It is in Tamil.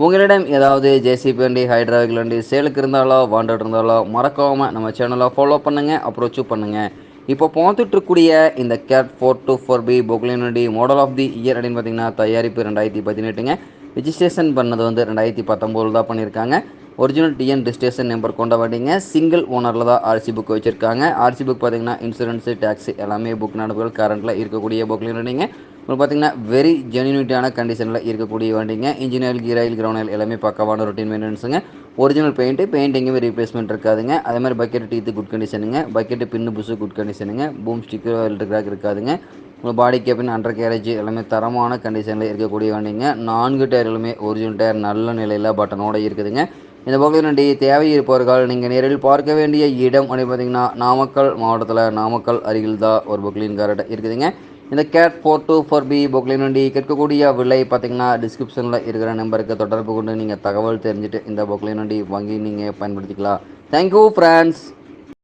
உங்களிடம் ஏதாவது ஜேசிபி வண்டி ஹைட்ராவிக் வண்டி சேலுக்கு இருந்தாலோ வாண்டட் இருந்தாலோ மறக்காமல் நம்ம சேனலை ஃபாலோ பண்ணுங்கள் அப்ரோச்சும் பண்ணுங்கள் இப்போ பார்த்துட்டு இருக்கக்கூடிய இந்த CAT four two four B Poclain வண்டி மாடல் ஆஃப் தி இயர் அப்படின்னு பார்த்தீங்கன்னா தயாரிப்பு ரெண்டாயிரத்தி பதினெட்டுங்க. ரிஜிஸ்ட்ரேஷன் பண்ணது வந்து ரெண்டாயிரத்தி பத்தொம்போது தான் பண்ணியிருக்காங்க. ஒரிஜினல் டிஎன் ரிஜிஸ்ட்ரேஷன் நம்பர் கொண்ட வண்டிங்க. சிங்கிள் ஓனரில் தான் ஆர்சி புக் வச்சுருக்காங்க. ஆர்சி புக் பார்த்தீங்கன்னா இன்சூரன்ஸு டேக்ஸி எல்லாமே புக் நடப்புகள் கரண்ட்டில் இருக்கக்கூடிய புக்லையும் வண்டிங்க உங்களுக்கு பார்த்தீங்கன்னா வெரி ஜெனியூனிட்டியான கண்டிஷனில் இருக்கக்கூடிய வண்டிங்க. இன்ஜினியர் கீராயில் கிரவுண்ட் எல்லாமே பக்கவான ரொட்டீன் மெயின்டெனன்ஸுங்க ஒரிஜினல் பெயிண்ட்டு பெயிண்ட் எங்கேயுமே ரீப்ளேஸ்மெண்ட் இருக்காதுங்க. அதே மாதிரி பக்கெட் டீத்து குட் கண்டிஷனுங்க பக்கெட்டு பின்னு புஷு குட் கண்டிஷனுங்க பூம் ஸ்டிக்கு கிராக் இருக்காதுங்க. உங்கள் பாடி கேபின் அண்டர் கேரேஜ் எல்லாமே தரமான கண்டிஷனில் இருக்கக்கூடிய வண்டிங்க. நான்கு டயர்களுமே ஒரிஜினல் டயர் நல்ல நிலையில் பட்டனோட இருக்குதுங்க. இந்த பகுதியினுடைய தேவை இருப்பவர்கள் நீங்கள் நேரில் பார்க்க வேண்டிய இடம் அப்படின்னு பார்த்தீங்கன்னா நாமக்கல் மாவட்டத்தில் நாமக்கல் அருகில் தான் ஒரு பொக்லின் கார்டு இருக்குதுங்க. இந்த CAT four two four B Poclain வண்டி கேட்கக்கூடிய விலை பார்த்தீங்கன்னா டிஸ்கிரிப்ஷனில் இருக்கிற நம்பருக்கு தொடர்பு கொண்டு நீங்கள் தகவல் தெரிஞ்சுட்டு இந்த பொக்லின் வண்டி வாங்கி நீங்கள் பயன்படுத்திக்கலாம். Thank you friends